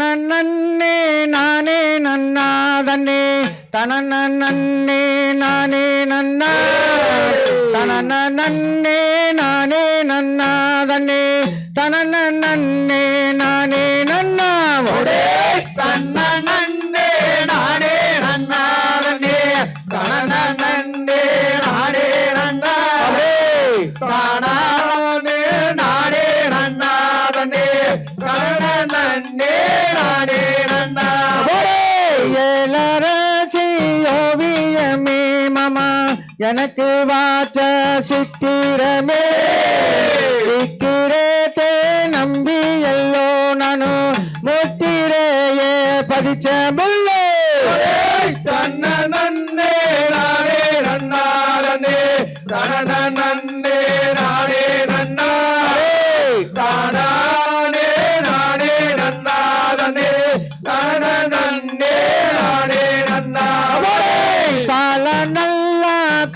நன்னே நானே நன்னாதன்னே. தனன நன்னே நானே நன்னா. தனன நன்னே நானே நன்னாதன்னே. தனன நன்னே நானே நன்னா. தன்ன எனக்கு வாச்ச சித்திரமே. சித்திரத்தை நம்பி எல்லோ நானு முத்திரையே பதிச்ச முள்ளே. தன்ன நன்னே நானே நன்னாரனே. தன நன்னே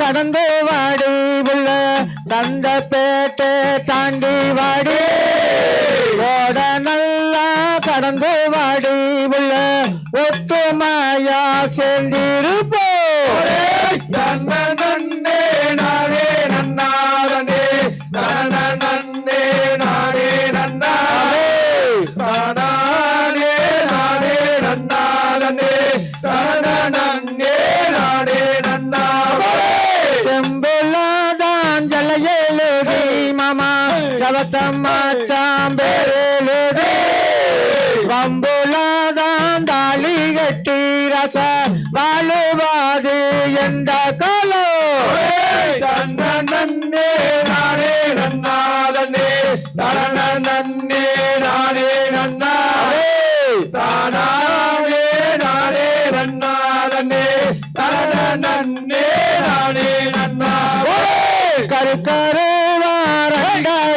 கடந்து வாடி உள்ள சந்தப்பேட்டை தாண்டி வாடி. ஓட நல்லா கடந்து வாடி உள்ள ஒத்துமாயா சேர்ந்திருப்போம். செம்புலாதான் ஜலையெழுதி மாமா. சவத்தம்மா சாம்பேரெழுதி. வம்புலாதான் தாலி கட்டி ரச வாழுவாது எந்த காலம்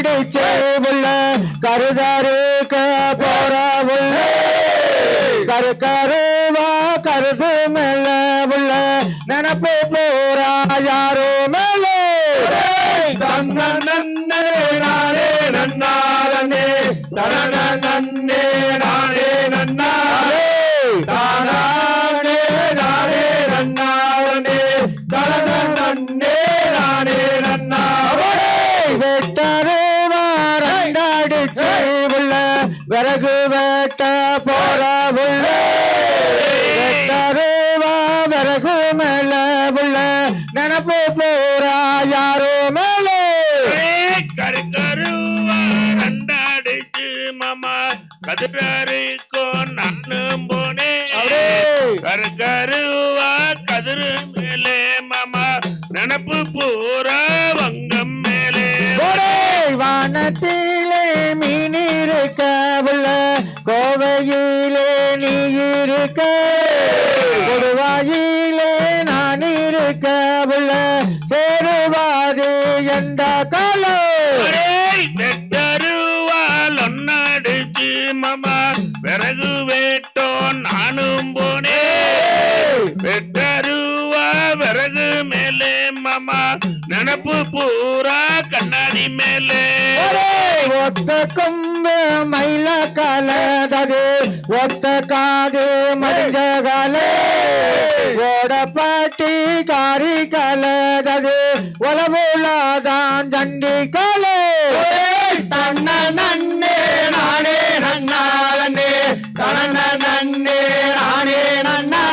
கருக்கருவாரண்டடிச்சு உள்ள கருதறுக்க போற உள்ள கருக்கருவா கருது மேல உள்ள. நினப்பு போறா யாரோ மேலே. நன்னே நானே நன்னாதனே தன நன்னே நானே நன்னா வெட்டருவாரண்டடிச்சு உள்ள விறகு வெட்ட போற உள்ள வெட்டருவா விறகு மேல உள்ள. நினப்பு போறா யாரோ மேலே? கருக்கருவா ரெண்டாடிச்சு மாமா. கதிரறிக்கோ சபையிலே நீ இருக்க. கொடுவாயிலே நான் இருக்க. உள்ள சேருவாது எந்த கலோ. வெட்டருவால் ஒன்னடிச்சு மாமா. விறகு வேட்டோம் நானும் போனே. வெட்டருவா விறகு மேலே மாமா. நினப்பு பூரா கண்ணாடி மேலே. ஒத்த கொம்பு மயில கலதது ஒத்த காது மடிஞ்ச காலே ஓடப்பாட்டி காரி கலதது உலவுலாதான் ஜண்டி காலே. தன்ன நன்னே நானே நன்னாதனே தன நன்னே நானே நன்னா.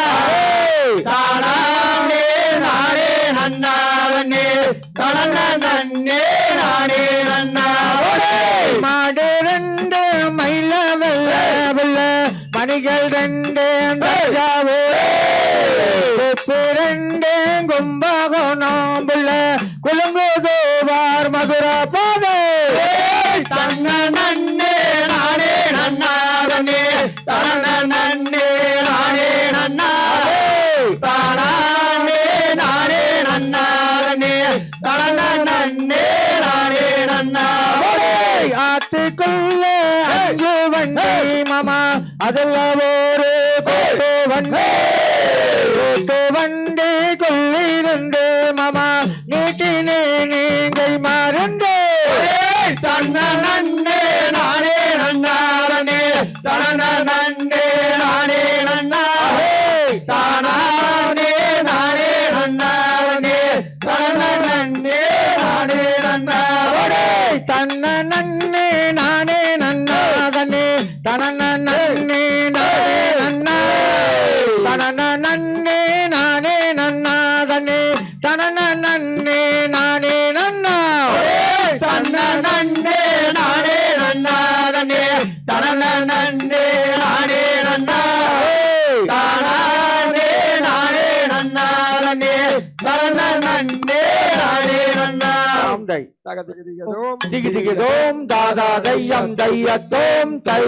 தானானே நானே நன்னாதனே தன நன்னே நானே உப்பு ரெண்டு கும்பகோணம் புள்ள குலுங்கு கோவார் மதுரை பாதை. தன்ன நன்னே நானே நன்னாதனே. தன நன்னே நானே நன்னா தானானே நானே நன்னாதனே. தன நன்னே நானே நன்னா ஆத்துக்குள்ள அஞ்சு வண்டி மாமா. அதுல ஒரு வண்டே ஓட்டு வண்டே கொள்ளிருந்து மாமா நீட்டினே நீங்கை மாறந்தே. தன்ன நன்னே நானே நன்னாரனே தன நன்னே நானே நன்னாரே தானானே நானே நன்னாரனே தன நன்னே நானே நன்னாரே தன்ன நன்னே நானே நன்னாதனே தன நன்னே நான் தன்ன நன்னே நானே தனன நன்னே நானே நன்னா. நானே நன்னே நானே நன்னா. ஆம் தை தகதிகதிகதோம் திகி திகி தோம் தாதா தையம் தையத்தோம். தை.